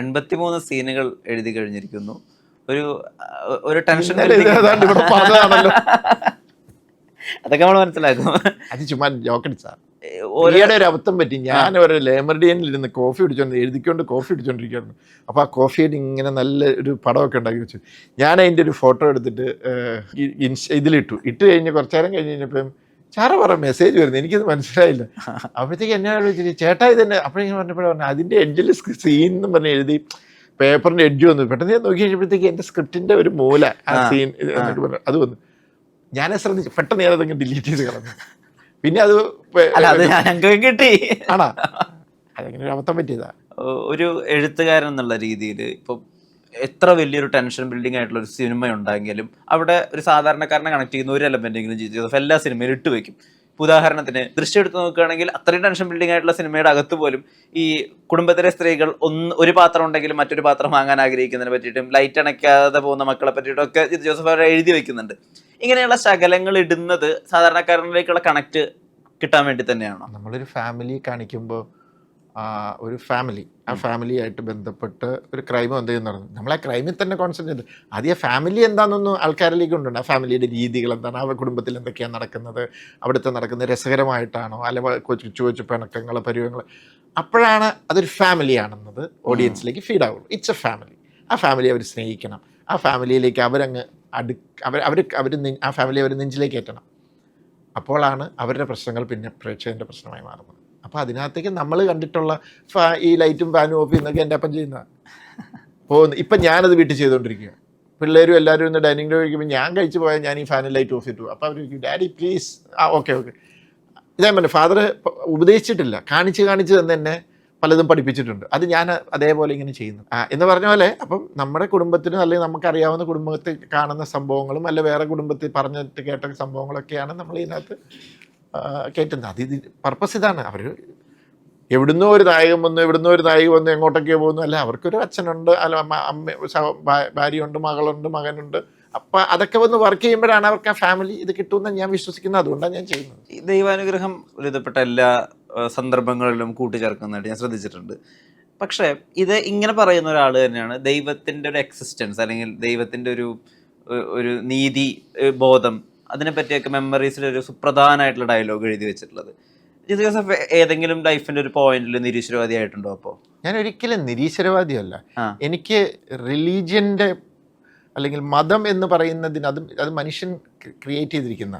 എൺപത്തിമൂന്ന് സീനുകൾ എഴുതി കഴിഞ്ഞിരിക്കുന്നു. ഒരു ഒരു ടെൻഷൻ. അതൊക്കെ നമ്മൾ മനസ്സിലാക്കും. അത് ചുമ്മാ ജോക്കടിച്ചാ ഓരോ ഈയിടെ ഒരു അബദ്ധം പറ്റി. ഞാൻ ഒരു ലേമർഡിയനിൽ ഇരുന്ന് കോഫി കുടിച്ചോണ്ട് എഴുതിക്കൊണ്ട് കോഫി കുടിച്ചോണ്ടിരിക്കുകയായിരുന്നു അപ്പോൾ ആ കോഫിയുടെ ഇങ്ങനെ നല്ല ഒരു പടമൊക്കെ ഉണ്ടാക്കി വെച്ചു. ഞാൻ അതിന്റെ ഒരു ഫോട്ടോ എടുത്തിട്ട് ഇതിലിട്ടു. ഇട്ട് കഴിഞ്ഞ് കുറച്ചേരം കഴിഞ്ഞ് കഴിഞ്ഞപ്പം ചാറ പറ മെസ്സേജ് വരുന്നു. എനിക്കത് മനസ്സിലായില്ല. അപ്പോഴത്തേക്ക് എന്നെ ആലോചിച്ചിട്ട് ചേട്ടാ തന്നെ അപ്പോഴേക്കും പറഞ്ഞപ്പോഴും പറഞ്ഞു അതിന്റെ എഡ്ജിൽ സീൻ എന്ന് പറഞ്ഞ് എഴുതി പേപ്പറിന്റെ എഡ്ജ് വന്നു. പെട്ടെന്ന് ഞാൻ നോക്കി കഴിഞ്ഞപ്പോഴത്തേക്ക് എന്റെ സ്ക്രിപ്റ്റിന്റെ ഒരു മൂല ആ സീൻ എന്നൊക്കെ പറഞ്ഞു അത് വന്നു. ഞാൻ ശ്രദ്ധിച്ചു. പെട്ടെന്ന് ഞാനതങ്ങ് ഡിലീറ്റ് ചെയ്ത് കളഞ്ഞു. പിന്നെ അത് അല്ല അത് ഞങ്ങൾക്ക് കിട്ടി. ആണോ? അതെങ്ങനെ ഒരു അബദ്ധം പറ്റിയതാ? ഒരു എഴുത്തുകാരൻ എന്നുള്ള രീതിയിൽ ഇപ്പം എത്ര വലിയൊരു ടെൻഷൻ ബിൽഡിംഗ് ആയിട്ടുള്ള ഒരു സിനിമ ഉണ്ടെങ്കിലും അവിടെ ഒരു സാധാരണക്കാരനെ കണക്ട് ചെയ്യുന്ന ഒരു എലമെന്റെങ്കിലും എങ്കിലും ജോസഫ് എല്ലാ സിനിമയിലും ഇട്ട് വെക്കും. ഉദാഹരണത്തിന് ദൃശ്യം എടുത്ത് നോക്കുകയാണെങ്കിൽ അത്രയും ടെൻഷൻ ബിൽഡിംഗ് ആയിട്ടുള്ള സിനിമയുടെ അകത്ത് പോലും ഈ കുടുംബത്തിലെ സ്ത്രീകൾ ഒന്ന് ഒരു പാത്രം ഉണ്ടെങ്കിലും മറ്റൊരു പാത്രം വാങ്ങാൻ ആഗ്രഹിക്കുന്നതിനെ പറ്റിയിട്ടും ലൈറ്റ് അണയ്ക്കാതെ പോകുന്ന മക്കളെ പറ്റിയിട്ടും ഒക്കെ ജോസഫ് അവരെ എഴുതി വെക്കുന്നുണ്ട്. ഇങ്ങനെയുള്ള ശകലങ്ങൾ ഇടുന്നത് സാധാരണക്കാരനിലേക്കുള്ള കണക്ട് കിട്ടാൻ വേണ്ടി തന്നെയാണോ? നമ്മളൊരു ഫാമിലി കാണിക്കുമ്പോൾ ഒരു ഫാമിലി ആ ഫാമിലിയായിട്ട് ബന്ധപ്പെട്ട് ഒരു ക്രൈം എന്തെങ്കിലും നടന്നു? നമ്മളെ ആ ക്രൈമിൽ തന്നെ കോൺസെൻട്രേറ്റ് ചെയ്ത് ആദ്യം ഫാമിലി എന്താണെന്നൊന്നും ആൾക്കാരിലേക്ക് കൊണ്ടുണ്ട് ആ ഫാമിലിയുടെ രീതികൾ എന്താണ്? ആ കുടുംബത്തിൽ എന്തൊക്കെയാണ് നടക്കുന്നത്? അവിടുത്തെ നടക്കുന്നത് രസകരമായിട്ടാണോ? അല്ലെങ്കിൽ കൊച്ചു കൊച്ചു പിണക്കങ്ങൾ പരിവങ്ങൾ? അപ്പോഴാണ് അതൊരു ഫാമിലിയാണെന്നത് ഓഡിയൻസിലേക്ക് ഫീഡ് ആവുള്ളൂ. ഇറ്റ്സ് എ ഫാമിലി ആ ഫാമിലി അവർ സ്നേഹിക്കണം. ആ ഫാമിലിയിലേക്ക് അവരങ്ങ് അടു അവർ അവർ അവർ ആ ഫാമിലി അവർ നെഞ്ചിലേക്ക് ഏറ്റണം. അപ്പോഴാണ് അവരുടെ പ്രശ്നങ്ങൾ പിന്നെ പ്രേക്ഷകന്റെ പ്രശ്നമായി മാറുന്നത്. അപ്പോൾ അതിനകത്തേക്ക് നമ്മൾ കണ്ടിട്ടുള്ള ഈ ലൈറ്റും ഫാനും ഓഫ് ചെയ്യുന്നൊക്കെ എന്റെ അപ്പം ചെയ്യുന്നതാണ് പോകുന്നു ഇപ്പം ഞാനത് വീട്ടിൽ ചെയ്തുകൊണ്ടിരിക്കുക പിള്ളേരും എല്ലാവരും ഇന്ന് ഡൈനിങ് ടേബിൾ കഴിക്കുമ്പോൾ ഞാൻ കഴിച്ചു പോയാൽ ഞാൻ ഈ ഫാനിൽ ലൈറ്റ് ഓഫ് ചെയ്തു അപ്പോൾ അവർ ചോദിക്കും ഡാഡി പ്ലീസ്. ആ ഓക്കെ ഓക്കെ. ഇതേ പറഞ്ഞു ഫാദർ ഉപദേശിച്ചിട്ടില്ല. കാണിച്ച് കാണിച്ച് തന്നെ എന്നെ പലതും പഠിപ്പിച്ചിട്ടുണ്ട്. അത് ഞാൻ അതേപോലെ ഇങ്ങനെ ചെയ്യുന്നു. എന്ന് പറഞ്ഞ പോലെ അപ്പം നമ്മുടെ കുടുംബത്തിനും അല്ലെങ്കിൽ നമുക്കറിയാവുന്ന കുടുംബത്തിൽ കാണുന്ന സംഭവങ്ങളും അല്ലെ വേറെ കുടുംബത്തിൽ പറഞ്ഞിട്ട് കേട്ട സംഭവങ്ങളൊക്കെയാണ് നമ്മൾ ഇതിനകത്ത് കയറ്റുന്നത് അത് ഇത് പർപ്പസ് ഇതാണ്. അവർ എവിടുന്നോ ഒരു നായകൻ വന്നു എവിടുന്നോ ഒരു നായിക വന്നു എങ്ങോട്ടൊക്കെയോ പോകുന്നു. അല്ല അവർക്കൊരു അച്ഛനുണ്ട് അല്ല അമ്മ ഭാര്യയുണ്ട് മകളുണ്ട് മകനുണ്ട്. അപ്പം അതൊക്കെ വന്ന് വർക്ക് ചെയ്യുമ്പോഴാണ് അവർക്ക് ആ ഫാമിലി ഇത് കിട്ടുമെന്ന് ഞാൻ വിശ്വസിക്കുന്നത്. അതുകൊണ്ടാണ് ഞാൻ ചെയ്യുന്നത്. ഈ ദൈവാനുഗ്രഹം ഒരുതപ്പെട്ട എല്ലാ സന്ദർഭങ്ങളിലും കൂട്ടിച്ചേർക്കുന്നതായിട്ട് ഞാൻ ശ്രദ്ധിച്ചിട്ടുണ്ട്. പക്ഷേ ഇത് ഇങ്ങനെ പറയുന്ന ഒരാൾ തന്നെയാണ് ദൈവത്തിന്റെ ഒരു എക്സിസ്റ്റൻസ് അല്ലെങ്കിൽ ദൈവത്തിന്റെ ഒരു ഒരു നീതി ബോധം അതിനെപ്പറ്റിയൊക്കെ മെമ്മറീസിൽ ഒരു സുപ്രധാനമായിട്ടുള്ള ഡയലോഗ് എഴുതി വെച്ചിട്ടുള്ളത്. ജിത് ജോസഫ് ഏതെങ്കിലും ലൈഫിന്റെ ഒരു പോയിന്റിൽ നിരീശ്വരവാദി ആയിട്ടുണ്ടോ അപ്പോൾ ഞാൻ ഒരിക്കലും നിരീശ്വരവാദിയല്ല. എനിക്ക് റിലീജിയന്റെ അല്ലെങ്കിൽ മതം എന്ന് പറയുന്നതിന് അത് അത് മനുഷ്യൻ ക്രിയേറ്റ് ചെയ്തിരിക്കുന്ന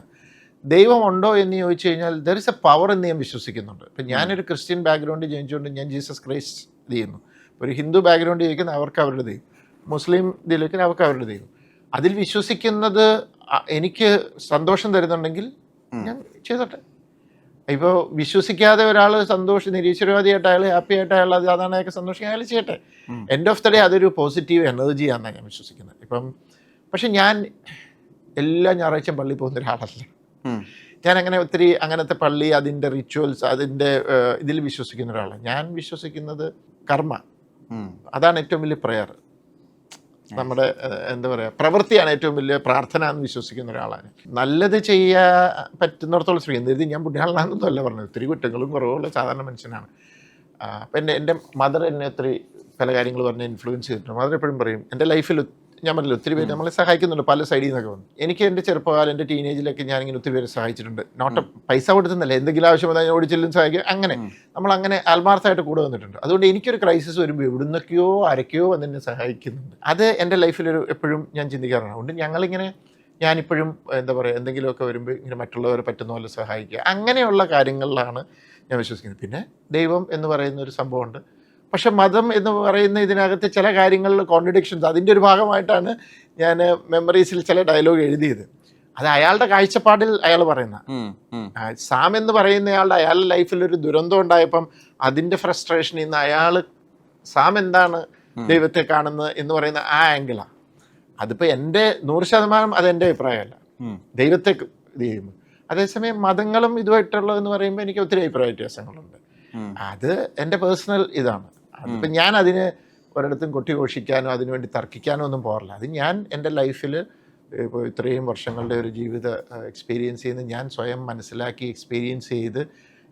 ദൈവമുണ്ടോ എന്ന് ചോദിച്ചു കഴിഞ്ഞാൽ ദർ ഇസ് എ പവർ എന്ന് ഞാൻ വിശ്വസിക്കുന്നുണ്ട്. ഇപ്പം ഞാനൊരു ക്രിസ്ത്യൻ ബാക്ക്ഗ്രൗണ്ടിൽ ജനിച്ചുകൊണ്ട് ഞാൻ ജീസസ് ക്രൈസ്റ്റ് ചെയ്യുന്നു. ഒരു ഹിന്ദു ബാക്ക്ഗ്രൗണ്ടിൽ ജയിക്കുന്ന അവർക്ക് അവരുടെ ദൈവം. മുസ്ലിം ഇതിലേക്ക് അവർക്ക് അവരുടെ ദൈവം. അതിൽ വിശ്വസിക്കുന്നത് എനിക്ക് സന്തോഷം തരുന്നുണ്ടെങ്കിൽ ഞാൻ ചെയ്തോട്ടെ. ഇപ്പോൾ വിശ്വസിക്കാതെ ഒരാൾ സന്തോഷം നിരീശ്വരവാദിയായിട്ട് അയാൾ ഹാപ്പി ആയിട്ട് അയാൾ അത് അതാണ് അയാൾക്ക് സന്തോഷിക്കാൻ അയാൾ ചെയ്യട്ടെ എൻഡ് ഓഫ് ദ ഡേ അതൊരു പോസിറ്റീവ് എനർജിയാണെന്നാണ് ഞാൻ വിശ്വസിക്കുന്നത്. ഇപ്പം പക്ഷെ ഞാൻ എല്ലാ ഞായറാഴ്ചയും പള്ളി പോകുന്ന ഒരാളല്ല. ഞാൻ അങ്ങനെ ഒത്തിരി അങ്ങനത്തെ പള്ളി അതിന്റെ റിച്വൽസ് അതിന്റെ ഇതിൽ വിശ്വസിക്കുന്ന ഒരാളാണ് ഞാൻ വിശ്വസിക്കുന്നത് കർമ്മ. അതാണ് ഏറ്റവും വലിയ പ്രയർ നമ്മുടെ എന്താ പറയുക പ്രവൃത്തിയാണ് ഏറ്റവും വലിയ പ്രാർത്ഥന എന്ന് വിശ്വസിക്കുന്ന ഒരാളാണ്. നല്ലത് ചെയ്യാൻ പറ്റുന്നിടത്തോളം ശ്രീ ഇത് ഞാൻ അല്ല പറഞ്ഞത്. ഒത്തിരി കുറ്റങ്ങളും കുറവുള്ള സാധാരണ മനുഷ്യനാണ്. അപ്പം എന്റെ എന്റെ മദർ എന്നെ ഒത്തിരി പല കാര്യങ്ങൾ പറഞ്ഞ് ഇൻഫ്ലുവൻസ് ചെയ്തിട്ടുണ്ട്. മദർ എപ്പോഴും പറയും എന്റെ ലൈഫിൽ ഞാൻ പറഞ്ഞില്ല ഒത്തിരി പേര് നമ്മളെ സഹായിക്കുന്നുണ്ട് പല സൈഡിൽ നിന്നൊക്കെ വന്നു. എനിക്ക് എന്റെ ചെറുപ്പകാലം എന്റെ ടീനേജിലൊക്കെ ഞാൻ ഇങ്ങനെ ഒത്തിരി പേരെ സഹായിച്ചിട്ടുണ്ട്. നോട്ട് പൈസ കൊടുത്തുന്നല്ല എന്തെങ്കിലും ആവശ്യം വന്നാൽ ഓടിച്ചെല്ലും സഹായിക്കും. അങ്ങനെ നമ്മൾ അങ്ങനെ ആത്മാർത്ഥമായിട്ട് കൂടെ വന്നിട്ടുണ്ട്. അതുകൊണ്ട് എനിക്കൊരു ക്രൈസിസ് വരുമ്പോൾ എവിടുന്നൊക്കെയോ ആരൊക്കെയോ വന്ന് എന്നെ സഹായിക്കുന്നുണ്ട്. അത് എന്റെ ലൈഫിലൊരു എപ്പോഴും ഞാൻ ചിന്തിക്കാറുണ്ട്. അതുകൊണ്ട് ഞങ്ങളിങ്ങനെ ഞാനിപ്പോഴും എന്താ പറയുക എന്തെങ്കിലുമൊക്കെ വരുമ്പോൾ ഇങ്ങനെ മറ്റുള്ളവരെ പറ്റുന്ന പോലെ സഹായിക്കുക. അങ്ങനെയുള്ള കാര്യങ്ങളിലാണ് ഞാൻ വിശ്വസിക്കുന്നത്. പിന്നെ ദൈവം എന്ന് പറയുന്ന ഒരു സംഭവമുണ്ട്. പക്ഷെ മതം എന്ന് പറയുന്ന ഇതിനകത്ത് ചില കാര്യങ്ങളിൽ കോൺട്രഡിക്ഷൻസ് അതിന്റെ ഒരു ഭാഗമായിട്ടാണ് ഞാൻ മെമ്മറീസിൽ ചില ഡയലോഗ് എഴുതിയത്. അത് അയാളുടെ കാഴ്ചപ്പാടിൽ അയാൾ പറയുന്ന. സാം എന്ന് പറയുന്നയാളുടെ അയാളുടെ ലൈഫിൽ ഒരു ദുരന്തം ഉണ്ടായപ്പം അതിന്റെ ഫ്രസ്ട്രേഷൻ ഇന്ന് അയാൾ സാം എന്താണ് ദൈവത്തെ കാണുന്നത് എന്ന് പറയുന്ന ആ ആംഗിളാണ് അതിപ്പോൾ എന്റെ നൂറ് ശതമാനം അതെന്റെ അഭിപ്രായമല്ല. ദൈവത്തെ ഇത് ചെയ്യുമ്പോൾ. അതേസമയം മതങ്ങളും ഇതുമായിട്ടുള്ളതെന്ന് പറയുമ്പോൾ എനിക്ക് ഒത്തിരി അഭിപ്രായ വ്യത്യാസങ്ങളുണ്ട്. അത് എന്റെ പേഴ്സണൽ ഇതാണ്. അതിപ്പോൾ ഞാൻ അതിന് ഒരിടത്തും കൊട്ടിഘോഷിക്കാനോ അതിനുവേണ്ടി തർക്കിക്കാനോ ഒന്നും പോകാറില്ല. അത് ഞാൻ എന്റെ ലൈഫിൽ ഇപ്പോൾ ഇത്രയും വർഷങ്ങളുടെ ഒരു ജീവിത എക്സ്പീരിയൻസ് ചെയ്യുന്ന ഞാൻ സ്വയം മനസ്സിലാക്കി എക്സ്പീരിയൻസ് ചെയ്ത്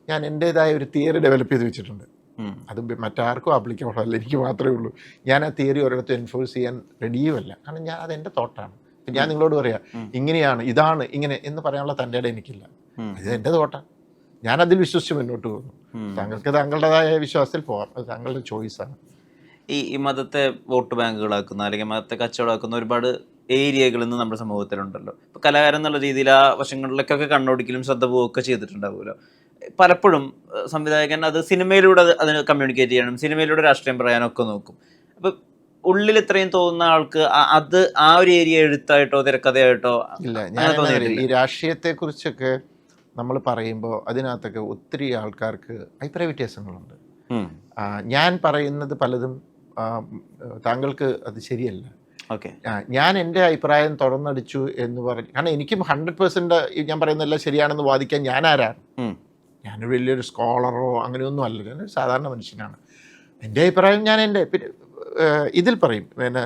ഞാൻ എന്റേതായ ഒരു തിയറി ഡെവലപ്പ് ചെയ്ത് വെച്ചിട്ടുണ്ട്. അത് മറ്റാർക്കും ആപ്ലിക്കബിൾ അല്ല എനിക്ക് മാത്രമേ ഉള്ളൂ. ഞാൻ ആ തിയറി ഒരിടത്ത് എൻഫോഴ്സ് ചെയ്യാൻ റെഡിയുമല്ല കാരണം ഞാൻ അത് എന്റെ തോട്ടാണ് ഞാൻ നിങ്ങളോട് പറയാം ഇങ്ങനെയാണ് ഇതാണ് ഇങ്ങനെ എന്ന് പറയാനുള്ള തന്റെ ഇടം എനിക്കില്ല. ഇത് എന്റെ തോട്ടാണ് ഞാനതിൽ വിശ്വസിച്ച് മുന്നോട്ട് പോകുന്നു. താങ്കൾക്ക് താങ്കളുടേതായ വിശ്വാസത്തിൽ പോകാം. അത് താങ്കളുടെ ചോയ്സാണ് ഈ ഈ മതത്തെ വോട്ട് ബാങ്കുകളാക്കുന്ന അല്ലെങ്കിൽ മതത്തെ കച്ചവടമാക്കുന്ന ഒരുപാട് ഏരിയകൾ ഇന്ന് നമ്മുടെ സമൂഹത്തിലുണ്ടല്ലോ. ഇപ്പൊ കലാകാരൻ എന്നുള്ള രീതിയിൽ ആ വശങ്ങളിലേക്കൊക്കെ കണ്ണോടിക്കലും ശ്രദ്ധ പോവുകയൊക്കെ ചെയ്തിട്ടുണ്ടാവുമല്ലോ. പലപ്പോഴും സംവിധായകൻ അത് സിനിമയിലൂടെ അത് അതിന് കമ്മ്യൂണിക്കേറ്റ് ചെയ്യണം സിനിമയിലൂടെ രാഷ്ട്രീയം പറയാനൊക്കെ നോക്കും. അപ്പൊ ഉള്ളിൽ ഇത്രയും തോന്നുന്ന ആൾക്ക് അത് ആ ഒരു ഏരിയ എഴുത്തായിട്ടോ തിരക്കഥയായിട്ടോ ഇല്ല ഞാൻ ഈ രാഷ്ട്രീയത്തെക്കുറിച്ചൊക്കെ നമ്മൾ പറയുമ്പോൾ അതിനകത്തൊക്കെ ഒത്തിരി ആൾക്കാർക്ക് അഭിപ്രായ വ്യത്യാസങ്ങളുണ്ട്. ഞാൻ പറയുന്നത് പലതും താങ്കൾക്ക് അത് ശരിയല്ല. ഓക്കെ. ഞാൻ എന്റെ അഭിപ്രായം തുറന്നടിച്ചു എന്ന് പറഞ്ഞു കാരണം എനിക്കും ഹൺഡ്രഡ് പേഴ്സന്റ് ഞാൻ പറയുന്നതെല്ലാം ശരിയാണെന്ന് വാദിക്കാൻ ഞാൻ ആരാണ്? ഞാൻ വലിയൊരു സ്കോളറോ അങ്ങനെയൊന്നും അല്ല. ഞാൻ സാധാരണ മനുഷ്യനാണ്. എന്റെ അഭിപ്രായം ഞാൻ എന്റെ പിന്നെ ഇതിൽ പറയും പിന്നെ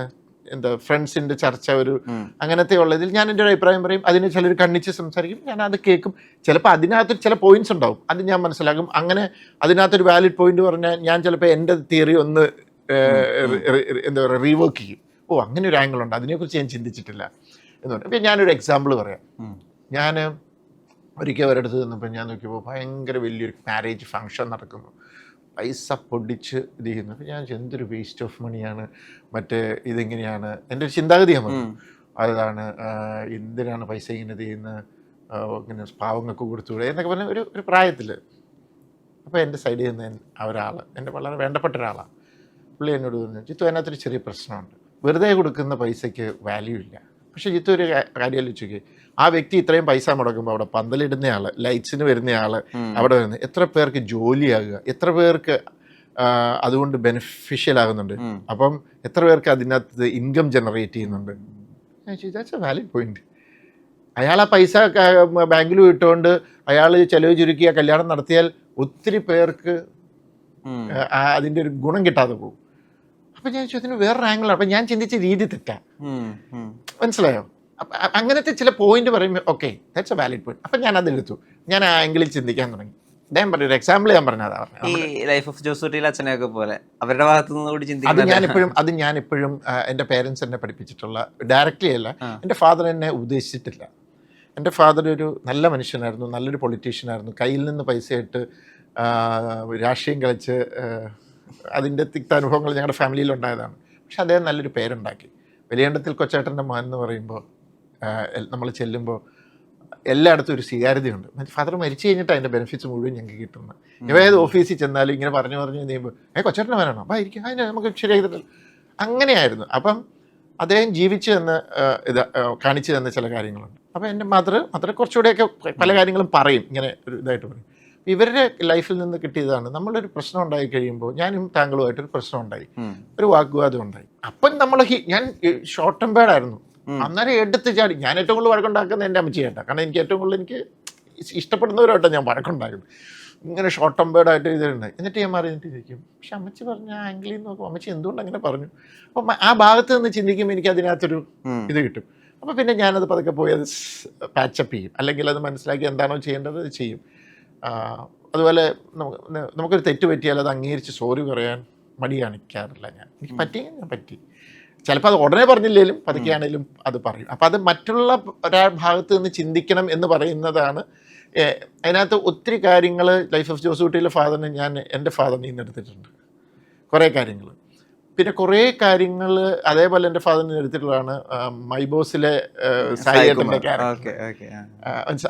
എന്താ ഫ്രണ്ട്സിന്റെ ചർച്ച ഒരു. അങ്ങനത്തെ ഉള്ളതിൽ ഞാൻ എന്റെ ഒരു അഭിപ്രായം പറയും. അതിന് ചിലർ കണ്ണിച്ച് സംസാരിക്കും. ഞാൻ അത് കേൾക്കും. ചിലപ്പോൾ അതിനകത്ത് ചില പോയിന്റ്സ് ഉണ്ടാവും. അത് ഞാൻ മനസ്സിലാക്കും. അങ്ങനെ അതിനകത്തൊരു വാലിഡ് പോയിന്റ് പറഞ്ഞാൽ ഞാൻ ചിലപ്പോൾ എന്റെ തിയറി ഒന്ന് എന്താ പറയുക റീവർക്ക് ചെയ്യും. ഓ അങ്ങനെ ഒരു ആംഗിൾ ഉണ്ട്. അതിനെക്കുറിച്ച് ഞാൻ ചിന്തിച്ചിട്ടില്ല എന്ന് പറഞ്ഞു അപ്പം ഞാനൊരു എക്സാമ്പിൾ പറയാം. ഞാൻ ഒരിക്കൽ ഒരിടത്ത് നിന്നപ്പോൾ ഞാൻ നോക്കിയപ്പോൾ ഭയങ്കര വലിയൊരു മാരേജ് ഫംഗ്ഷൻ നടക്കുന്നു. പൈസ പൊടിച്ച് ഇത് ചെയ്യുന്നു അപ്പം ഞാൻ എന്തൊരു വേസ്റ്റ് ഓഫ് മണിയാണ് മറ്റേ ഇതെങ്ങനെയാണ്? എന്റെ ഒരു ചിന്താഗതിയാണ്. അതാണ് എന്തിനാണ് പൈസ ഇങ്ങനെ ഇത് ചെയ്യുന്നത് ഇങ്ങനെ പാവങ്ങൾക്ക് കൊടുത്തുകൂടെ? എന്നൊക്കെ പറഞ്ഞ ഒരു ഒരു പ്രായത്തിൽ അപ്പോൾ എന്റെ സൈഡിൽ നിന്ന് ഒരാൾ എന്റെ വളരെ വേണ്ടപ്പെട്ട ഒരാളാണ് പുള്ളി എന്നോട് പറഞ്ഞു ചിത്തു അതിനകത്തൊരു ചെറിയ പ്രശ്നമുണ്ട്. വെറുതെ കൊടുക്കുന്ന പൈസയ്ക്ക് വാല്യൂ ഇല്ല. പക്ഷേ ഇത് ഒരു കാര്യം ആ വ്യക്തി ഇത്രയും പൈസ മുടക്കുമ്പോൾ അവിടെ പന്തലിടുന്നയാൾ ലൈറ്റ്സിന് വരുന്നയാൾ അവിടെ വരുന്ന എത്ര പേർക്ക് ജോലിയാകുക എത്ര പേർക്ക് അതുകൊണ്ട് ബെനിഫിഷ്യൽ ആകുന്നുണ്ട്. അപ്പം എത്ര പേർക്ക് അതിനകത്ത് ഇൻകം ജനറേറ്റ് ചെയ്യുന്നുണ്ട്? ദാറ്റ്സ് എ വാലിഡ് പോയിന്റ് അയാൾ ആ പൈസ ബാങ്കിൽ ഇട്ടുകൊണ്ട് അയാൾ ചെലവ് ചുരുക്കി കല്യാണം നടത്തിയാൽ ഒത്തിരി പേർക്ക് അതിന്റെ ഒരു ഗുണം കിട്ടാതെ പോകും. അപ്പം ഞാൻ ചോദിച്ചതിന് വേറൊരു ആംഗിളാണ് അപ്പൊ ഞാൻ ചിന്തിച്ച രീതി തെറ്റാ. മനസ്സിലായോ? അങ്ങനത്തെ ചില പോയിന്റ് പറയുമ്പോൾ okay that's a valid point അപ്പം ഞാൻ അതെടുത്തു ഞാൻ ആ ആംഗിളിൽ ചിന്തിക്കാൻ തുടങ്ങി. ഞാൻ പറഞ്ഞു ഒരു എക്സാമ്പിൾ ഞാൻ പറഞ്ഞതാ ഈ ലൈഫ് ഓഫ് ജോസൂട്ടിയിലെ അച്ഛനെയൊക്കെ പോലെ അവരുടെ ഭാഗത്തു നിന്ന് കൂടി അത് ഞാൻ ഞാനിപ്പോഴും അത് ഞാനിപ്പോഴും എപ്പോഴും എന്റെ പേരൻസ് എന്നെ പഠിപ്പിച്ചിട്ടുള്ള ഡയറക്റ്റ്ലി അല്ല എന്റെ എന്റെ ഫാദർ എന്നെ ഉദ്ദേശിച്ചിട്ടില്ല. എന്റെ ഫാദർ ഒരു നല്ല മനുഷ്യനായിരുന്നു നല്ലൊരു പൊളിറ്റീഷ്യനായിരുന്നു കയ്യിൽ നിന്ന് പൈസ ഇട്ട് രാഷ്ട്രീയം കളിച്ച് അതിന്റെ തിക്ത അനുഭവങ്ങൾ ഞങ്ങളുടെ ഫാമിലിയിൽ ഉണ്ടായതാണ് പക്ഷെ അദ്ദേഹം നല്ലൊരു പേരുണ്ടാക്കി. വലിയണ്ടത്തിൽ കൊച്ചേട്ടന്റെ മാൻ എന്ന് പറയുമ്പോൾ നമ്മൾ ചെല്ലുമ്പോൾ എല്ലായിടത്തും ഒരു സ്വീകാര്യതയുണ്ട്. ഫാദർ മരിച്ചു കഴിഞ്ഞിട്ട് അതിന്റെ ബെനിഫിറ്റ്സ് മുഴുവൻ ഞങ്ങൾക്ക് കിട്ടുന്നത് ഇവ ഏത് ഓഫീസിൽ ചെന്നാലും ഇങ്ങനെ പറഞ്ഞു പറഞ്ഞു കഴിയുമ്പോൾ ഏ കൊച്ചേട്ടന്റെ മകനാണോ അപ്പം ആയിരിക്കും അതിന് നമുക്ക് ശരിയാക്കി തരാം. അങ്ങനെയായിരുന്നു. അപ്പം അദ്ദേഹം ജീവിച്ചു തന്ന ഇത് കാണിച്ചു തന്ന ചില കാര്യങ്ങളുണ്ട്. അപ്പോൾ എന്റെ മദർ മദർ കുറച്ചുകൂടെയൊക്കെ പല കാര്യങ്ങളും പറയും. ഇങ്ങനെ ഒരു ഇതായിട്ട് പറയും. ഇവരുടെ ലൈഫിൽ നിന്ന് കിട്ടിയതാണ്. നമ്മളൊരു പ്രശ്നം ഉണ്ടായി കഴിയുമ്പോൾ ഞാനും താങ്കളുമായിട്ടൊരു പ്രശ്നം ഉണ്ടായി. ഒരു വാഗ്വാദം ഉണ്ടായി. അപ്പം നമ്മൾ ഞാൻ ഷോർട്ട് ടെമ്പേർഡ് ആയിരുന്നു. അന്നേരം എടുത്ത് ചാടി ഞാൻ ഏറ്റവും കൂടുതൽ വഴക്കുണ്ടാക്കുന്നത് എന്റെ അമ്മച്ചിയായിട്ടാണ് കാരണം എനിക്ക് ഏറ്റവും കൂടുതൽ എനിക്ക് ഇഷ്- ഇഷ്ടപ്പെടുന്നവരായിട്ടാണ് ഞാൻ വഴക്കുണ്ടാക്കുന്നത് ഇങ്ങനെ ഷോർട്ട് ടെമ്പേർഡായിട്ട് ആയിട്ട് ഇതുണ്ടായി എന്നിട്ട് ഞാൻ മാറി എന്നിട്ട് ചോദിക്കും പക്ഷെ അമ്മച്ചി പറഞ്ഞ ആ ആംഗിളിൽ നിന്ന് നോക്കും അമ്മച്ചി എന്തുകൊണ്ട് അങ്ങനെ പറഞ്ഞു? അപ്പം ആ ഭാഗത്ത് നിന്ന് ചിന്തിക്കുമ്പോൾ എനിക്ക് അതിനകത്തൊരു. ഇത് കിട്ടും. അപ്പോൾ പിന്നെ ഞാനത് പതുക്കെ പോയി അത് പാച്ചപ്പ് ചെയ്യും. അല്ലെങ്കിൽ അത് മനസ്സിലാക്കി എന്താണോ ചെയ്യേണ്ടത് അത് ചെയ്യും. അതുപോലെ നമുക്ക് നമുക്കൊരു തെറ്റ് പറ്റിയാൽ അത് അംഗീകരിച്ച് സോറി പറയാൻ മടി കാണിക്കാറില്ല ഞാൻ. എനിക്ക് പറ്റി ഞാൻ പറ്റി. ചിലപ്പോൾ അത് ഉടനെ പറഞ്ഞില്ലെങ്കിലും പതുക്കെയാണെങ്കിലും അത് പറയും. അപ്പം അത് മറ്റുള്ള ഒരാൾ ഭാഗത്ത് നിന്ന് ചിന്തിക്കണം എന്ന് പറയുന്നതാണ് അതിനകത്ത് ഒത്തിരി കാര്യങ്ങൾ ലൈഫ് ഓഫ് ജോസൂട്ടിയിലെ ഫാദറിന് ഞാൻ എന്റെ ഫാദറിനെ നിന്ന് എടുത്തിട്ടുണ്ട് കുറേ കാര്യങ്ങൾ പിന്നെ കുറേ കാര്യങ്ങൾ അതേപോലെ എന്റെ ഫാദർ എടുത്തിട്ടുള്ളതാണ് മൈബോസിലെ ക്യാരക്ടർ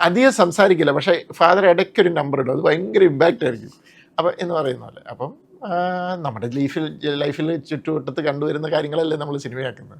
അധികം സംസാരിക്കില്ല പക്ഷേ ഫാദർ ഇടയ്ക്കൊരു നമ്പർ ഇടും അത് ഭയങ്കര ഇമ്പാക്റ്റ് ആയിരിക്കും. അപ്പം എന്ന് പറയുന്ന പോലെ അപ്പം നമ്മുടെ ലൈഫിൽ ലൈഫിൽ ചുറ്റുവട്ടത്ത് കണ്ടുവരുന്ന കാര്യങ്ങളല്ലേ നമ്മൾ സിനിമയാക്കുന്നത്